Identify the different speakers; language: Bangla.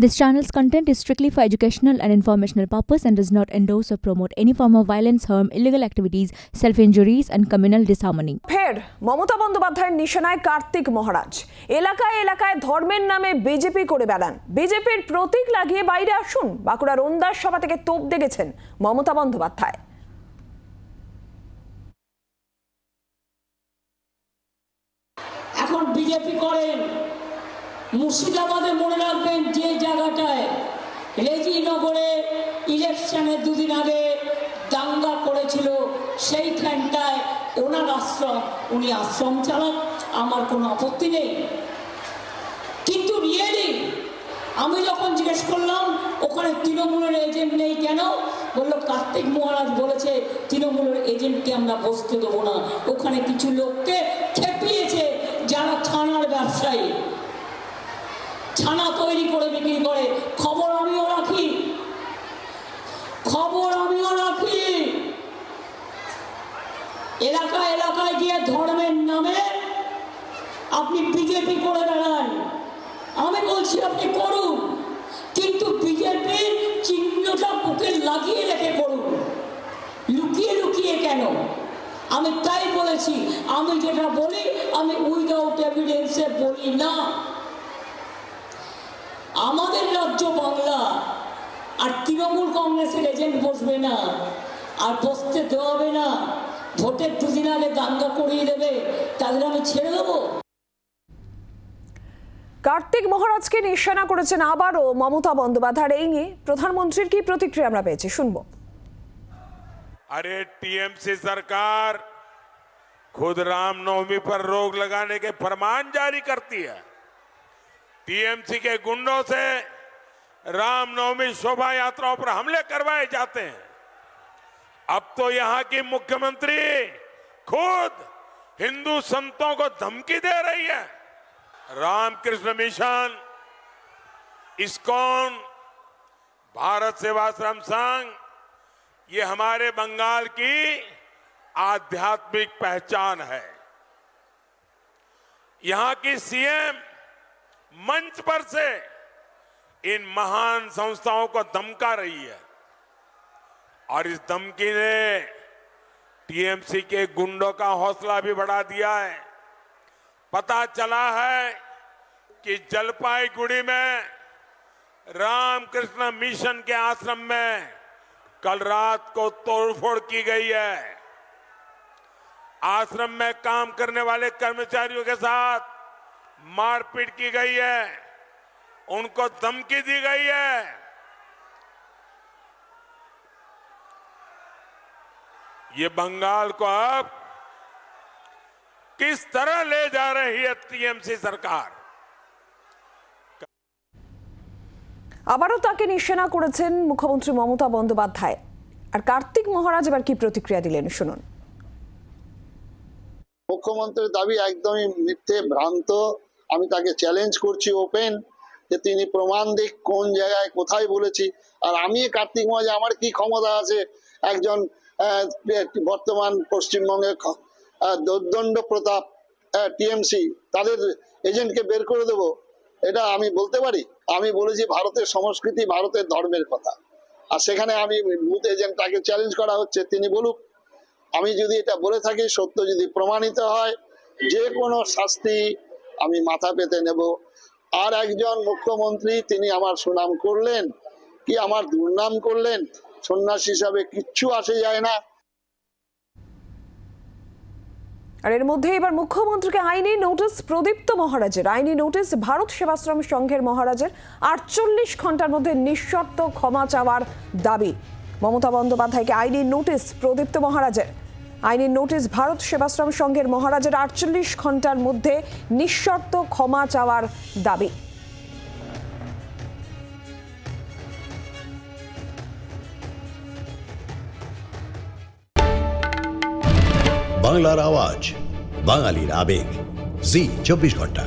Speaker 1: This channel's content is strictly for educational and informational purpose and does not endorse or promote any form of violence, harm, illegal activities, self-injuries and communal disharmony.
Speaker 2: ফের মমতা বন্দ্যোপাধ্যায়ের নিশানায় কার্তিক মহারাজ এলাকায় এলাকায় ধর্মের নামে বিজেপি করে বেড়ান বিজেপির প্রতীক লাগিয়ে বাইরে আসুন বাঁকুড়ার ওন্দার সভা থেকে তোপ দেখেছেন মমতা বন্দ্যোপাধ্যায়
Speaker 3: এখন বিজেপি করেন মুর্শিদাবাদে মনে রাখবেন যে জায়গাটায় রেজিনগরে ইলেকশনের দুদিন আগে দাঙ্গা করেছিল, সেইখানটায় ওনার আশ্রম উনি আশ্রম চালান, আমার কোনো আপত্তি নেই। কিন্তু রিয়েলি আমি যখন জিজ্ঞেস করলাম, ওখানে তৃণমূলের এজেন্ট নেই কেন? বলল, কার্তিক মহারাজ বলেছে, তৃণমূলের এজেন্টকে আমরা বসতে দেবো না। ওখানে কিছু লোককে খেপিয়েছে যারা ছানার ব্যবসায়ী। ছানা তৈরি করে বিক্রি করে। খবর আমিও রাখি। খবর আমিও রাখি। এলাকা এলাকায় গিয়ে ধর্মের নামে আপনি বিজেপি করে বেড়ান। আমি বলছি, আপনি করুন। কিন্তু বিজেপির চিহ্নটা বুকে লাগিয়ে রেখে করুন। লুকিয়ে লুকিয়ে কেন? আমি তাই বলেছি, আমি যেটা বলি, আমি উইদাউট এভিডেন্সে বলি না। আমাদের রাজ্য বাংলা আর তৃণমূল কংগ্রেসের এজেন্ট বসবে না আর বসতে দেওয়া হবে না ভোটের দুদিন আগে দাঙ্গা করিয়ে দেবে তাদের আমি ছেড়ে দেবো
Speaker 2: কার্তিক মহারাজকে নিশানা করেছেন আবারও মমতা বন্দ্যোপাধ্যায় এই নিয়ে প্রধানমন্ত্রীর কি প্রতিক্রিয়া আমরা পেয়েছি শুনবো
Speaker 4: अरे टीएमसी सरकार खुद रामनवमी पर रोक लगाने के फरमान जारी करती है टीएमसी के गुंडों से रामनवमी शोभा यात्राओं पर हमले करवाए जाते हैं। अब तो यहाँ की मुख्यमंत्री खुद हिंदू संतों को धमकी दे रही है। रामकृष्ण मिशन, इस्कॉन, भारत सेवाश्रम संघ, ये हमारे बंगाल की आध्यात्मिक पहचान है। यहाँ की सीएम मंच पर से इन महान संस्थाओं को धमका रही है। और इस धमकी ने टीएमसी के गुंडों का हौसला भी बढ़ा दिया है। पता चला है कि जलपाईगुड़ी में रामकृष्ण मिशन के आश्रम में कल रात को तोड़फोड़ की गई है। आश्रम में काम करने वाले कर्मचारियों के साथ मारपीट की गई है उनको धमकी दी गई है ये बंगाल को अब किस तरह ले जा रही है टीएमसी सरकार
Speaker 2: আবারও তাকে নিশানা করেছেন মুখ্যমন্ত্রী মমতা বন্দ্যোপাধ্যায় আর কার্তিক মহারাজ এবার কি প্রতিক্রিয়া দিলেন শুনুন
Speaker 5: মুখ্যমন্ত্রীর দাবি একদমই মিথ্যে ভ্রান্ত আমি তাকে চ্যালেঞ্জ করছি ওপেন যে তিনি প্রমাণ দিক, কোন জায়গায়, কোথায় বলেছি। আর আমি কার্তিক মহাজে, আমার কি ক্ষমতা আছে? একজন বর্তমান পশ্চিমবঙ্গের দোর্দণ্ড প্রতাপ টিএমসি, তাদের এজেন্টকে বের করে দেব। এটা আমি বলতে পারি? আমি বলেছি ভারতের সংস্কৃতি ভারতের ধর্মের কথা। আর সেখানে আমি বুথ এজেন্ট তাকে চ্যালেঞ্জ করা হচ্ছে, তিনি বলুক। আমি যদি এটা বলে থাকি, সত্য যদি প্রমাণিত হয়, যে কোনো শাস্তি আমি মাথা পেতে নেব। আর একজন মুখ্যমন্ত্রী, তিনি আমার সুনাম করলেন, কি আমার দুর্নাম করলেন, সন্ন্যাসী হিসাবে কিচ্ছু আসে যায় না।
Speaker 2: আর এর মধ্যে এবার মুখ্যমন্ত্রীকে আইনি নোটিশ, প্রদীপ্ত মহারাজের আইনি নোটিশ, ভারত সেবাশ্রম সংঘের মহারাজের আটচল্লিশ ঘণ্টার মধ্যে নিঃশর্ত ক্ষমা চাওয়ার দাবি। মমতা বন্দ্যোপাধ্যায়কে আইনি নোটিশ, প্রদীপ্ত মহারাজের। আইনি নোটিশ ভারত সেবাশ্রম সংঘের মহারাজের আটচল্লিশ ঘণ্টার মধ্যে নিঃশর্ত ক্ষমা চাওয়ার দাবি।
Speaker 6: বাংলার আওয়াজ, বাঙালির আবেগ। জি, চব্বিশ ঘণ্টা